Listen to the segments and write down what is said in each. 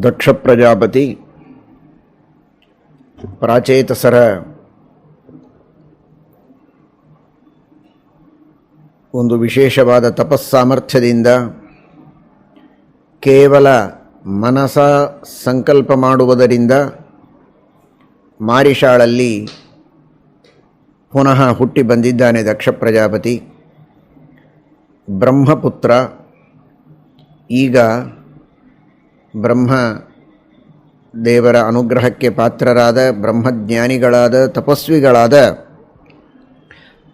ದಕ್ಷ ಪ್ರಜಾಪತಿ, ಪ್ರಾಚೇತಸರ ಒಂದು ವಿಶೇಷವಾದ ತಪಸ್ಸಾಮರ್ಥ್ಯದಿಂದ ಕೇವಲ ಮನಸ ಸಂಕಲ್ಪ ಮಾಡುವುದರಿಂದ ಮಾರಿಷಾಳಲ್ಲಿ ಪುನಃ ಹುಟ್ಟಿ ಬಂದಿದ್ದಾನೆ ದಕ್ಷ ಪ್ರಜಾಪತಿ. ಬ್ರಹ್ಮಪುತ್ರ, ಈಗ ಬ್ರಹ್ಮ ದೇವರ ಅನುಗ್ರಹಕ್ಕೆ ಪಾತ್ರರಾದ ಬ್ರಹ್ಮಜ್ಞಾನಿಗಳಾದ, ತಪಸ್ವಿಗಳಾದ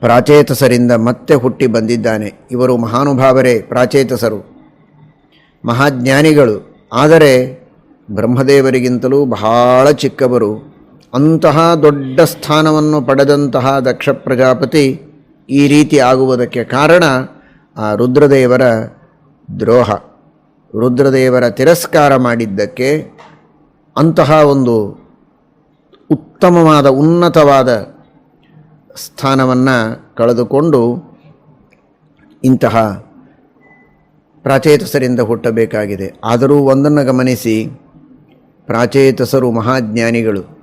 ಪ್ರಾಚೇತಸರಿಂದ ಮತ್ತೆ ಹುಟ್ಟಿ ಬಂದಿದ್ದಾನೆ. ಇವರು ಮಹಾನುಭಾವರೇ, ಪ್ರಾಚೇತಸರು, ಮಹಾಜ್ಞಾನಿಗಳು. ಆದರೆ ಬ್ರಹ್ಮದೇವರಿಗಿಂತಲೂ ಬಹಳ ಚಿಕ್ಕವರು. ಅಂತಹ ದೊಡ್ಡ ಸ್ಥಾನವನ್ನು ಪಡೆದಂತಹ ದಕ್ಷ ಪ್ರಜಾಪತಿ ಈ ರೀತಿ ಆಗುವುದಕ್ಕೆ ಕಾರಣ ಆ ರುದ್ರದೇವರ ದ್ರೋಹ. ರುದ್ರದೇವರ ತಿರಸ್ಕಾರ ಮಾಡಿದ್ದಕ್ಕೆ ಅಂತಹ ಒಂದು ಉತ್ತಮವಾದ, ಉನ್ನತವಾದ ಸ್ಥಾನವನ್ನು ಕಳೆದುಕೊಂಡು ಇಂತಹ ಪ್ರಾಚೇತಸರಿಂದ ಹುಟ್ಟಬೇಕಾಗಿದೆ. ಆದರೂ ಒಂದನ್ನು ಗಮನಿಸಿ, ಪ್ರಾಚೇತಸರು ಮಹಾಜ್ಞಾನಿಗಳು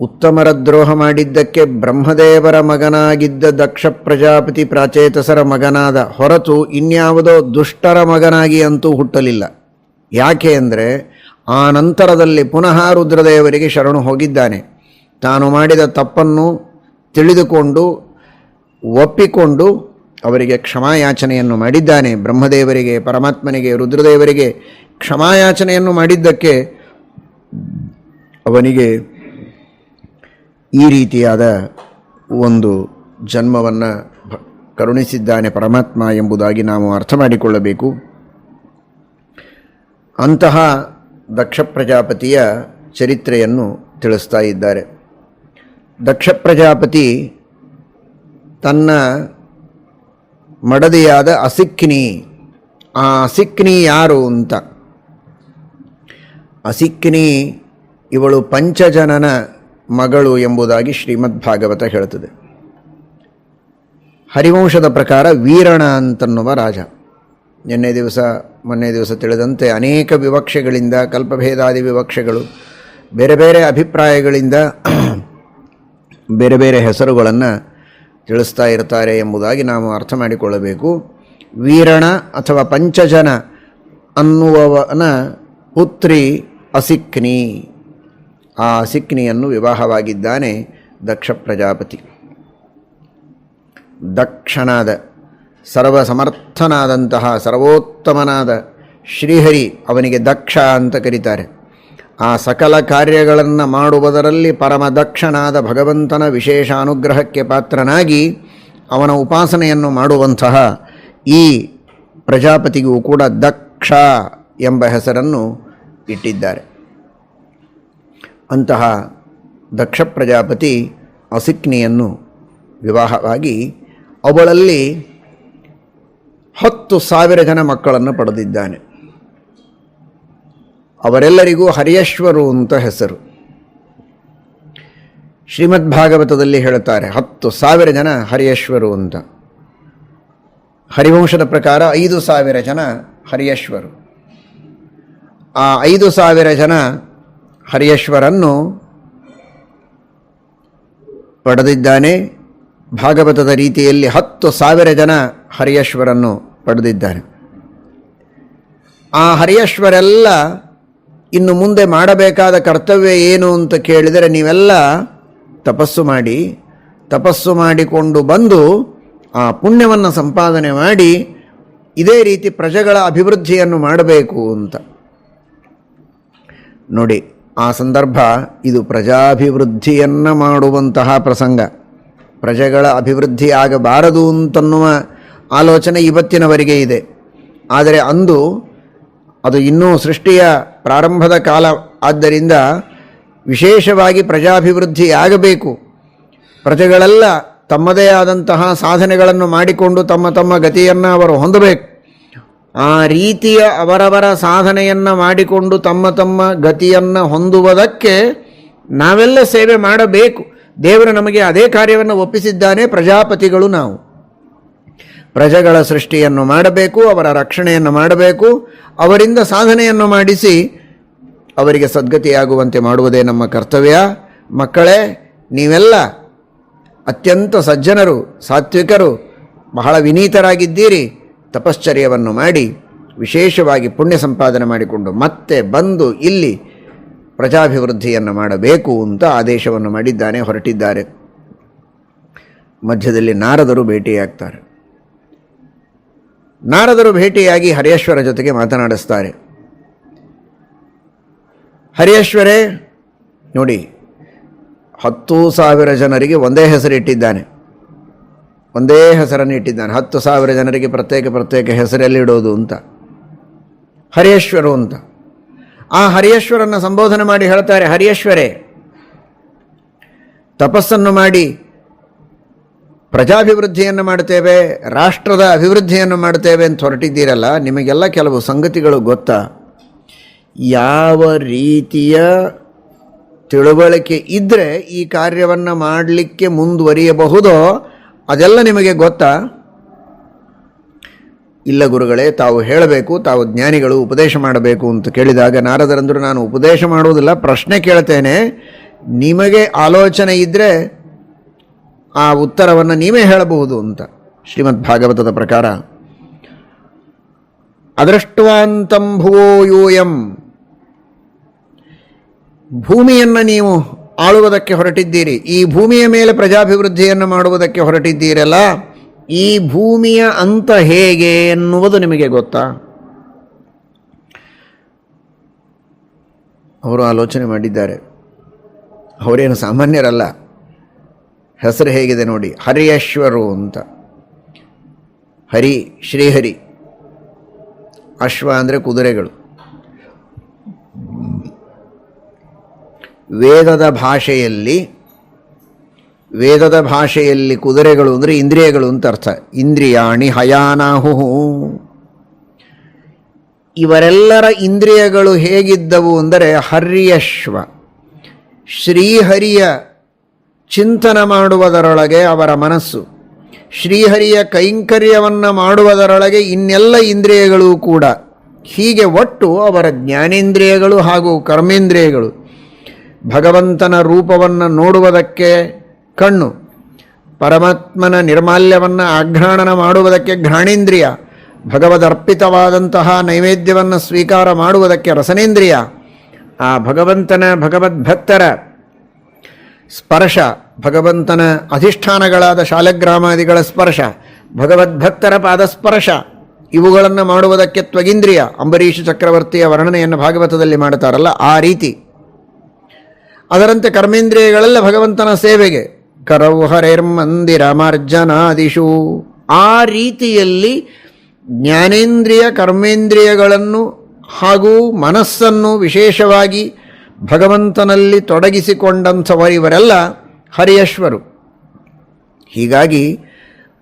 ಉತ್ತಮರ ದ್ರೋಹ ಮಾಡಿದ್ದಕ್ಕೆ ಬ್ರಹ್ಮದೇವರ ಮಗನಾಗಿದ್ದ ದಕ್ಷ ಪ್ರಜಾಪತಿ ಪ್ರಾಚೇತಸರ ಮಗನಾದ ಹೊರತು ಇನ್ಯಾವುದೋ ದುಷ್ಟರ ಮಗನಾಗಿ ಅಂತೂ ಹುಟ್ಟಲಿಲ್ಲ. ಯಾಕೆ ಅಂದರೆ ಆ ನಂತರದಲ್ಲಿ ಪುನಃ ರುದ್ರದೇವರಿಗೆ ಶರಣು ಹೋಗಿದ್ದಾನೆ. ತಾನು ಮಾಡಿದ ತಪ್ಪನ್ನು ತಿಳಿದುಕೊಂಡು, ಒಪ್ಪಿಕೊಂಡು ಅವರಿಗೆ ಕ್ಷಮಾಯಾಚನೆಯನ್ನು ಮಾಡಿದ್ದಾನೆ. ಬ್ರಹ್ಮದೇವರಿಗೆ, ಪರಮಾತ್ಮನಿಗೆ, ರುದ್ರದೇವರಿಗೆ ಕ್ಷಮಾಯಾಚನೆಯನ್ನು ಮಾಡಿದ್ದಕ್ಕೆ ಅವನಿಗೆ ಈ ರೀತಿಯಾದ ಒಂದು ಜನ್ಮವನ್ನು ಕರುಣಿಸಿದ್ದಾನೆ ಪರಮಾತ್ಮ ಎಂಬುದಾಗಿ ನಾವು ಅರ್ಥ ಮಾಡಿಕೊಳ್ಳಬೇಕು. ಅಂತಹ ದಕ್ಷ ಪ್ರಜಾಪತಿಯ ಚರಿತ್ರೆಯನ್ನು ತಿಳಿಸ್ತಾ ಇದ್ದಾರೆ. ದಕ್ಷ ಪ್ರಜಾಪತಿ ತನ್ನ ಮಡದೆಯಾದ ಅಸಿಕ್ನಿ, ಆ ಅಸಿಕ್ನಿ ಯಾರು ಅಂತ? ಅಸಿಕ್ನಿ ಇವಳು ಪಂಚಜನನ ಮಗಳು ಎಂಬುದಾಗಿ ಶ್ರೀಮದ್ ಭಾಗವತ ಹೇಳುತ್ತದೆ. ಹರಿವಂಶದ ಪ್ರಕಾರ ವೀರಣ ಅಂತನ್ನುವ ರಾಜ. ನಿನ್ನೆ ದಿವಸ, ಮೊನ್ನೆ ದಿವಸ ತಿಳಿದಂತೆ ಅನೇಕ ವಿವಕ್ಷೆಗಳಿಂದ, ಕಲ್ಪಭೇದಾದಿ ವಿವಕ್ಷೆಗಳು, ಬೇರೆ ಬೇರೆ ಅಭಿಪ್ರಾಯಗಳಿಂದ ಬೇರೆ ಬೇರೆ ಹೆಸರುಗಳನ್ನು ತಿಳಿಸ್ತಾ ಇರ್ತಾರೆ ಎಂಬುದಾಗಿ ನಾವು ಅರ್ಥ ಮಾಡಿಕೊಳ್ಳಬೇಕು. ವೀರಣ ಅಥವಾ ಪಂಚಜನ ಅನ್ನುವವನ ಪುತ್ರಿ ಅಸಿಕ್ನಿ. ಆ ಸಿಕ್ನಿಯನ್ನು ವಿವಾಹವಾಗಿದ್ದಾನೆ ದಕ್ಷ ಪ್ರಜಾಪತಿ. ದಕ್ಷನಾದ, ಸರ್ವಸಮರ್ಥನಾದಂತಹ, ಸರ್ವೋತ್ತಮನಾದ ಶ್ರೀಹರಿ ಅವನಿಗೆ ದಕ್ಷ ಅಂತ ಕರೀತಾರೆ. ಆ ಸಕಲ ಕಾರ್ಯಗಳನ್ನು ಮಾಡುವುದರಲ್ಲಿ ಪರಮ ದಕ್ಷನಾದ ಭಗವಂತನ ವಿಶೇಷ ಅನುಗ್ರಹಕ್ಕೆ ಪಾತ್ರನಾಗಿ ಅವನ ಉಪಾಸನೆಯನ್ನು ಮಾಡುವಂತಹ ಈ ಪ್ರಜಾಪತಿಗೂ ಕೂಡ ದಕ್ಷ ಎಂಬ ಹೆಸರನ್ನು ಇಟ್ಟಿದ್ದಾರೆ. ಅಂತಹ ದಕ್ಷ ಪ್ರಜಾಪತಿ ಅಸಿಕ್ನಿಯನ್ನು ವಿವಾಹವಾಗಿ ಅವಳಲ್ಲಿ ಹತ್ತು ಸಾವಿರ ಜನ ಮಕ್ಕಳನ್ನು ಪಡೆದಿದ್ದಾನೆ. ಅವರೆಲ್ಲರಿಗೂ ಹರಿಯಶ್ವರು ಅಂತ ಹೆಸರು. ಶ್ರೀಮದ್ ಭಾಗವತದಲ್ಲಿ ಹೇಳುತ್ತಾರೆ, ಹತ್ತು ಸಾವಿರ ಜನ ಹರಿಯಶ್ವರು ಅಂತ. ಹರಿವಂಶದ ಪ್ರಕಾರ ಐದು ಸಾವಿರ ಜನ ಹರಿಯಶ್ವರು. ಆ ಐದು ಸಾವಿರ ಜನ ಹರಿಯಶ್ವರನ್ನು ಪಡೆದಿದ್ದಾನೆ. ಭಾಗವತದ ರೀತಿಯಲ್ಲಿ ಹತ್ತು ಸಾವಿರ ಜನ ಹರಿಯಶ್ವರನ್ನು ಪಡೆದಿದ್ದಾನೆ ಆ ಹರಿಯಶ್ವರೆಲ್ಲ ಇನ್ನು ಮುಂದೆ ಮಾಡಬೇಕಾದ ಕರ್ತವ್ಯ ಏನು ಅಂತ ಕೇಳಿದರೆ ನೀವೆಲ್ಲ ತಪಸ್ಸು ಮಾಡಿ, ತಪಸ್ಸು ಮಾಡಿಕೊಂಡು ಬಂದು ಆ ಪುಣ್ಯವನ್ನು ಸಂಪಾದನೆ ಮಾಡಿ ಇದೇ ರೀತಿ ಪ್ರಜೆಗಳ ಅಭಿವೃದ್ಧಿಯನ್ನು ಮಾಡಬೇಕು ಅಂತ. ನೋಡಿ ಆ ಸಂದರ್ಭ ಇದು ಪ್ರಜಾಭಿವೃದ್ಧಿಯನ್ನು ಮಾಡುವಂತಹ ಪ್ರಸಂಗ. ಪ್ರಜೆಗಳ ಅಭಿವೃದ್ಧಿ ಆಗಬಾರದು ಅಂತನ್ನುವ ಆಲೋಚನೆ ಇವತ್ತಿನವರೆಗೆ ಇದೆ. ಆದರೆ ಅಂದು ಅದು ಇನ್ನೂ ಸೃಷ್ಟಿಯ ಪ್ರಾರಂಭದ ಕಾಲ. ಆದ್ದರಿಂದ ವಿಶೇಷವಾಗಿ ಪ್ರಜಾಭಿವೃದ್ಧಿ ಆಗಬೇಕು. ಪ್ರಜೆಗಳೆಲ್ಲ ತಮ್ಮದೇ ಆದಂತಹ ಸಾಧನೆಗಳನ್ನು ಮಾಡಿಕೊಂಡು ತಮ್ಮ ತಮ್ಮ ಗತಿಯನ್ನು ಅವರು ಹೊಂದಬೇಕು. ಆ ರೀತಿಯ ಅವರವರ ಸಾಧನೆಯನ್ನು ಮಾಡಿಕೊಂಡು ತಮ್ಮ ತಮ್ಮ ಗತಿಯನ್ನು ಹೊಂದುವುದಕ್ಕೆ ನಾವೆಲ್ಲ ಸೇವೆ ಮಾಡಬೇಕು. ದೇವರು ನಮಗೆ ಅದೇ ಕಾರ್ಯವನ್ನು ಒಪ್ಪಿಸಿದ್ದಾನೆ, ಪ್ರಜಾಪತಿಗಳು ನಾವು. ಪ್ರಜೆಗಳ ಸೃಷ್ಟಿಯನ್ನು ಮಾಡಬೇಕು, ಅವರ ರಕ್ಷಣೆಯನ್ನು ಮಾಡಬೇಕು, ಅವರಿಂದ ಸಾಧನೆಯನ್ನು ಮಾಡಿಸಿ ಅವರಿಗೆ ಸದ್ಗತಿಯಾಗುವಂತೆ ಮಾಡುವುದೇ ನಮ್ಮ ಕರ್ತವ್ಯ. ಮಕ್ಕಳೇ, ನೀವೆಲ್ಲ ಅತ್ಯಂತ ಸಜ್ಜನರು, ಸಾತ್ವಿಕರು, ಬಹಳ ವಿನೀತರಾಗಿದ್ದೀರಿ. ತಪಶ್ಚರ್ಯವನ್ನು ಮಾಡಿ ವಿಶೇಷವಾಗಿ ಪುಣ್ಯ ಸಂಪಾದನೆ ಮಾಡಿಕೊಂಡು ಮತ್ತೆ ಬಂದು ಇಲ್ಲಿ ಪ್ರಜಾಭಿವೃದ್ಧಿಯನ್ನು ಮಾಡಬೇಕು ಅಂತ ಆದೇಶವನ್ನು ಮಾಡಿದ್ದಾನೆ, ಹೊರಟಿದ್ದಾರೆ. ಮಧ್ಯದಲ್ಲಿ ನಾರದರು ಭೇಟಿಯಾಗ್ತಾರೆ. ನಾರದರು ಭೇಟಿಯಾಗಿ ಹರಿಯೇಶ್ವರ ಜೊತೆಗೆ ಮಾತನಾಡಿಸ್ತಾರೆ. ಹರಿಯೇಶ್ವರೇ, ನೋಡಿ, ಹತ್ತು ಸಾವಿರ ಜನರಿಗೆ ಒಂದೇ ಹೆಸರು ಇಟ್ಟಿದ್ದಾನೆ ಒಂದೇ ಹೆಸರನ್ನು ಇಟ್ಟಿದ್ದಾನೆ. ಹತ್ತು ಸಾವಿರ ಜನರಿಗೆ ಪ್ರತ್ಯೇಕ ಪ್ರತ್ಯೇಕ ಹೆಸರಲ್ಲಿ ಇಡೋದು ಅಂತ. ಹರಿಯೇಶ್ವರು ಅಂತ. ಆ ಹರಿಯೇಶ್ವರನ್ನ ಸಂಬೋಧನೆ ಮಾಡಿ ಹೇಳ್ತಾರೆ, ಹರಿಯೇಶ್ವರೇ, ತಪಸ್ಸನ್ನು ಮಾಡಿ, ಪ್ರಜಾಭಿವೃದ್ಧಿಯನ್ನು ಮಾಡ್ತೇವೆ ರಾಷ್ಟ್ರದ ಅಭಿವೃದ್ಧಿಯನ್ನು ಮಾಡ್ತೇವೆ ಅಂತ ಹೊರಟಿದ್ದೀರಲ್ಲ, ನಿಮಗೆಲ್ಲ ಕೆಲವು ಸಂಗತಿಗಳು ಗೊತ್ತಾ? ಯಾವ ರೀತಿಯ ತಿಳುವಳಿಕೆ ಇದ್ದರೆ ಈ ಕಾರ್ಯವನ್ನು ಮಾಡಲಿಕ್ಕೆ ಮುಂದುವರಿಯಬಹುದೋ ಅದೆಲ್ಲ ನಿಮಗೆ ಗೊತ್ತಾ? ಇಲ್ಲ ಗುರುಗಳೇ, ತಾವು ಹೇಳಬೇಕು, ತಾವು ಜ್ಞಾನಿಗಳು ಉಪದೇಶ ಮಾಡಬೇಕು ಅಂತ ಕೇಳಿದಾಗ ನಾರದರಂದರು, ನಾನು ಉಪದೇಶ ಮಾಡುವುದಿಲ್ಲ, ಪ್ರಶ್ನೆ ಕೇಳ್ತೇನೆ. ನಿಮಗೆ ಆಲೋಚನೆ ಇದ್ದರೆ ಆ ಉತ್ತರವನ್ನು ನೀವೇ ಹೇಳಬಹುದು ಅಂತ ಶ್ರೀಮದ್ ಭಾಗವತದ ಪ್ರಕಾರ. ಅದೃಷ್ಟವಾಂತಂ ಭುವೋ ಯೂಯಂ. ಭೂಮಿಯನ್ನು ನೀವು ಆಳುವುದಕ್ಕೆ ಹೊರಟಿದ್ದೀರಿ. ಈ ಭೂಮಿಯ ಮೇಲೆ ಪ್ರಜಾಭಿವೃದ್ಧಿಯನ್ನು ಮಾಡುವುದಕ್ಕೆ ಹೊರಟಿದ್ದೀರಲ್ಲ? ಈ ಭೂಮಿಯ ಅಂತ ಹೇಗೆ ಎನ್ನುವುದು ನಿಮಗೆ ಗೊತ್ತಾ? ಅವರು ಆಲೋಚನೆ ಮಾಡಿದ್ದಾರೆ. ಅವರೇನು ಸಾಮಾನ್ಯರಲ್ಲ. ಹೆಸರು ಹೇಗಿದೆ ನೋಡಿ. ಹರಿಯಶ್ವರು ಅಂತ. ಹರಿ ಶ್ರೀಹರಿ. ಅಶ್ವ ಅಂದರೆ ಕುದುರೆಗಳು. ವೇದದ ಭಾಷೆಯಲ್ಲಿ ವೇದದ ಭಾಷೆಯಲ್ಲಿ ಕುದುರೆಗಳು ಅಂದರೆ ಇಂದ್ರಿಯಗಳು ಅಂತ ಅರ್ಥ. ಇಂದ್ರಿಯಾಣಿ ಹಯಾನಾಹು ಇವರೆಲ್ಲರ ಇಂದ್ರಿಯಗಳು ಹೇಗಿದ್ದವು ಅಂದರೆ ಹರ್ಯಶ್ವ ಶ್ರೀಹರಿಯ ಚಿಂತನ ಮಾಡುವುದರೊಳಗೆ ಅವರ ಮನಸ್ಸು. ಶ್ರೀಹರಿಯ ಕೈಂಕರ್ಯವನ್ನು ಮಾಡುವುದರೊಳಗೆ ಇನ್ನೆಲ್ಲ ಇಂದ್ರಿಯಗಳು ಕೂಡ. ಹೀಗೆ ಒಟ್ಟು ಅವರ ಜ್ಞಾನೇಂದ್ರಿಯಗಳು ಹಾಗೂ ಕರ್ಮೇಂದ್ರಿಯಗಳು. ಭಗವಂತನ ರೂಪವನ್ನು ನೋಡುವುದಕ್ಕೆ ಕಣ್ಣು, ಪರಮಾತ್ಮನ ನಿರ್ಮಾಲ್ಯವನ್ನು ಆಘ್ರಾಣನ ಮಾಡುವುದಕ್ಕೆ ಘ್ರಾಣೇಂದ್ರಿಯ, ಭಗವದರ್ಪಿತವಾದಂತಹ ನೈವೇದ್ಯವನ್ನು ಸ್ವೀಕಾರ ಮಾಡುವುದಕ್ಕೆ ರಸನೇಂದ್ರಿಯ, ಆ ಭಗವಂತನ ಭಗವದ್ಭಕ್ತರ ಸ್ಪರ್ಶ, ಭಗವಂತನ ಅಧಿಷ್ಠಾನಗಳಾದ ಶಾಲಗ್ರಾಮಾದಿಗಳ ಸ್ಪರ್ಶ, ಭಗವದ್ಭಕ್ತರ ಪಾದಸ್ಪರ್ಶ, ಇವುಗಳನ್ನು ಮಾಡುವುದಕ್ಕೆ ತ್ವಗಿಂದ್ರಿಯ, ಅಂಬರೀಷ ಚಕ್ರವರ್ತಿಯ ವರ್ಣನೆಯನ್ನು ಭಾಗವತದಲ್ಲಿ ಮಾಡುತ್ತಾರಲ್ಲ ಆ ರೀತಿ. ಅದರಂತೆ ಕರ್ಮೇಂದ್ರಿಯಗಳೆಲ್ಲ ಭಗವಂತನ ಸೇವೆಗೆ. ಕರವು ಮಾರ್ಜನಾದಿಶು ಆ ರೀತಿಯಲ್ಲಿ ಜ್ಞಾನೇಂದ್ರಿಯ ಕರ್ಮೇಂದ್ರಿಯಗಳನ್ನು ಹಾಗೂ ಮನಸ್ಸನ್ನು ವಿಶೇಷವಾಗಿ ಭಗವಂತನಲ್ಲಿ ತೊಡಗಿಸಿಕೊಂಡಂಥವರಿವರೆಲ್ಲ ಹರಿಯಶ್ವರು. ಹೀಗಾಗಿ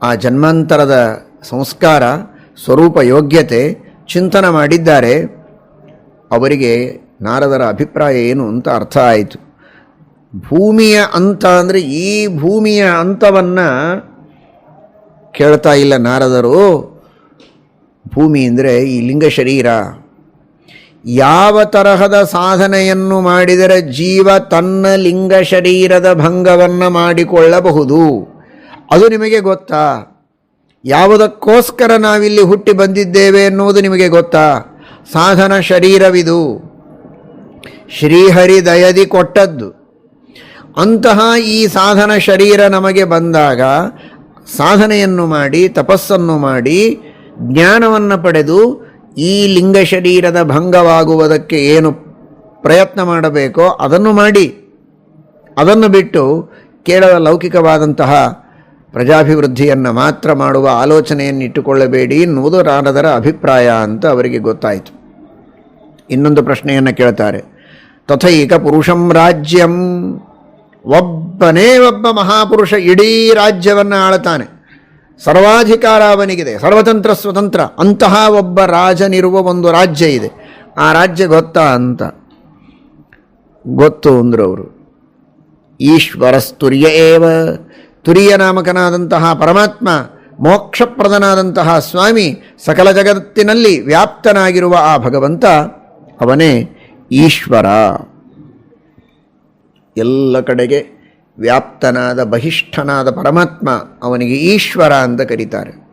ಆ ಜನ್ಮಾಂತರದ ಸಂಸ್ಕಾರ, ಸ್ವರೂಪ, ಯೋಗ್ಯತೆ ಚಿಂತನ ಮಾಡಿದ್ದಾರೆ. ಅವರಿಗೆ ನಾರದರ ಅಭಿಪ್ರಾಯ ಏನು ಅಂತ ಅರ್ಥ ಆಯಿತು. ಭೂಮಿಯ ಅಂತ ಅಂದರೆ ಈ ಭೂಮಿಯ ಅಂತವನ್ನು ಕೇಳ್ತಾ ಇಲ್ಲ ನಾರದರು. ಭೂಮಿ ಅಂದರೆ ಈ ಲಿಂಗ ಶರೀರ. ಯಾವ ತರಹದ ಸಾಧನೆಯನ್ನು ಮಾಡಿದರೆ ಜೀವ ತನ್ನ ಲಿಂಗ ಶರೀರದ ಭಂಗವನ್ನು ಮಾಡಿಕೊಳ್ಳಬಹುದು. ಅದು ನಿಮಗೆ ಗೊತ್ತಾ? ಯಾವುದಕ್ಕೋಸ್ಕರ ನಾವಿಲ್ಲಿ ಹುಟ್ಟಿ ಬಂದಿದ್ದೇವೆ ಎನ್ನುವುದು ನಿಮಗೆ ಗೊತ್ತಾ? ಸಾಧನ ಶರೀರವಿದು. ಶ್ರೀಹರಿ ದಯದಿ ಕೊಟ್ಟದ್ದು. ಅಂತಹ ಈ ಸಾಧನ ಶರೀರ ನಮಗೆ ಬಂದಾಗ ಸಾಧನೆಯನ್ನು ಮಾಡಿ, ತಪಸ್ಸನ್ನು ಮಾಡಿ, ಜ್ಞಾನವನ್ನು ಪಡೆದು ಈ ಲಿಂಗ ಶರೀರದ ಭಂಗವಾಗುವುದಕ್ಕೆ ಏನು ಪ್ರಯತ್ನ ಮಾಡಬೇಕೋ ಅದನ್ನು ಮಾಡಿ. ಅದನ್ನು ಬಿಟ್ಟು ಕೇವಲ ಲೌಕಿಕವಾದಂತಹ ಪ್ರಜಾಭಿವೃದ್ಧಿಯನ್ನು ಮಾತ್ರ ಮಾಡುವ ಆಲೋಚನೆಯನ್ನು ಇಟ್ಟುಕೊಳ್ಳಬೇಡಿ ಎನ್ನುವುದು ರಾಣದರ ಅಭಿಪ್ರಾಯ ಅಂತ ಅವರಿಗೆ ಗೊತ್ತಾಯಿತು. ಇನ್ನೊಂದು ಪ್ರಶ್ನೆಯನ್ನು ಕೇಳ್ತಾರೆ. ತಥೈಕ ಪುರುಷಂ ರಾಜ್ಯಂ ಒಬ್ಬನೇ ಒಬ್ಬ ಮಹಾಪುರುಷ ಇಡೀ ರಾಜ್ಯವನ್ನು ಆಳ್ತಾನೆ. ಸರ್ವಾಧಿಕಾರ ಅವನಿಗಿದೆ. ಸರ್ವತಂತ್ರ, ಸ್ವತಂತ್ರ. ಅಂತಹ ಒಬ್ಬ ರಾಜನಿರುವ ಒಂದು ರಾಜ್ಯ ಇದೆ. ಆ ರಾಜ್ಯ ಗೊತ್ತಾ ಅಂತ? ಗೊತ್ತು ಅಂದರು ಅವರು. ಈಶ್ವರಸ್ತುರ್ಯ ಏವ. ತುರಿಯ ನಾಮಕನಾದಂತಹ ಪರಮಾತ್ಮ, ಮೋಕ್ಷಪ್ರದನಾದಂತಹ ಸ್ವಾಮಿ, ಸಕಲ ಜಗತ್ತಿನಲ್ಲಿ ವ್ಯಾಪ್ತನಾಗಿರುವ ಆ ಭಗವಂತ ಅವನೇ ಈಶ್ವರ. ಎಲ್ಲ ಕಡೆಗೆ ವ್ಯಾಪ್ತನಾದ ಬಹಿಷ್ಠನಾದ ಪರಮಾತ್ಮ ಅವನಿಗೆ ಈಶ್ವರ ಅಂತ ಕರೀತಾರೆ.